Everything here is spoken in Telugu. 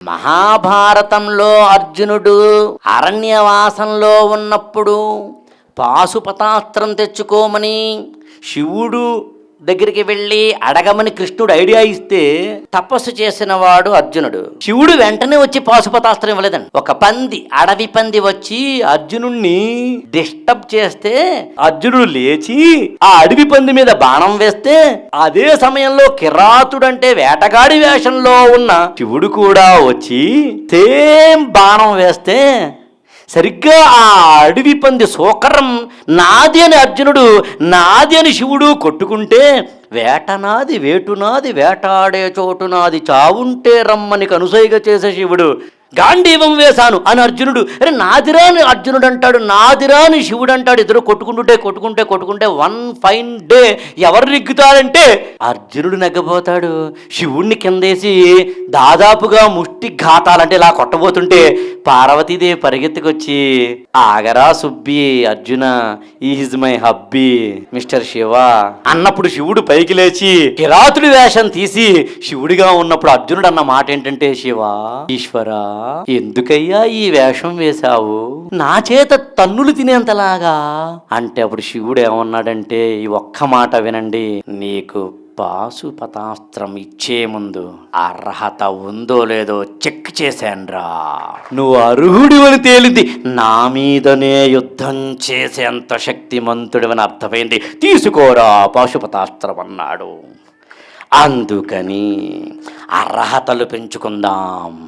మహాభారతంలో అర్జునుడు అరణ్యవాసంలో ఉన్నప్పుడు పాశుపతాస్త్రం తెచ్చుకోమని శివుడు దగ్గరికి వెళ్ళి అడగమని కృష్ణుడు ఐడియా ఇస్తే తపస్సు చేసిన వాడు అర్జునుడు. శివుడు వెంటనే వచ్చి పాశుపతాస్త్రం ఇవ్వలేదండి. ఒక పంది అడవి పంది వచ్చి అర్జునుణ్ణి డిస్టర్బ్ చేస్తే అర్జునుడు లేచి ఆ అడవి పంది మీద బాణం వేస్తే అదే సమయంలో కిరాతుడంటే వేటగాడి వేషంలో ఉన్న శివుడు కూడా వచ్చి సేమ్ బాణం వేస్తే సరిగ్గా ఆ అడవి పంది సోకరం నాది అని అర్జునుడు నాది అని శివుడు కొట్టుకుంటే వేటనాది వేటునాది వేటాడే చోటునాది చావుంటే రమ్మని కనుసైగ చేసే శివుడు. గాంధీవం వేశాను అని అర్జునుడు అరే నాదిరా అని అర్జునుడు అంటాడు నాదిరా అని శివుడు అంటాడు ఇద్దరు కొట్టుకుంటుంటే కొట్టుకుంటే కొట్టుకుంటే వన్ ఫైన్ డే ఎవరు నెగ్గుతారంటే అర్జునుడు నెగ్గబోతాడు. శివుణ్ణి కిందేసి దాదాపుగా ముష్టి ఘాతాలంటే ఇలా కొట్టబోతుంటే పార్వతీదేవి పరిగెత్తుకొచ్చి ఆగరా Subbi Arjuna is my hubby mister Shiva అన్నప్పుడు శివుడు పైకి లేచి కిరాతుడి వేషం తీసి శివుడిగా ఉన్నప్పుడు అర్జునుడు అన్న మాట ఏంటంటే శివ ఈశ్వరా ఎందుకయ్యా ఈ వేషం వేశావు? నా చేత తన్నులు తినేంతలాగా? అంటే అప్పుడు శివుడు ఏమన్నాడంటే ఈ ఒక్క మాట వినండి నీకు పాశుపతాస్త్రం ఇచ్చే ముందు అర్హత ఉందో లేదో చెక్ చేశాన్రా. నువ్వు అర్హుడి అని తేలింది. నా మీదనే యుద్ధం చేసేంత శక్తిమంతుడివని అర్థమైంది. తీసుకోరా పాశుపతాస్త్రం అన్నాడు. అందుకని అర్హతలు పెంచుకుందాం.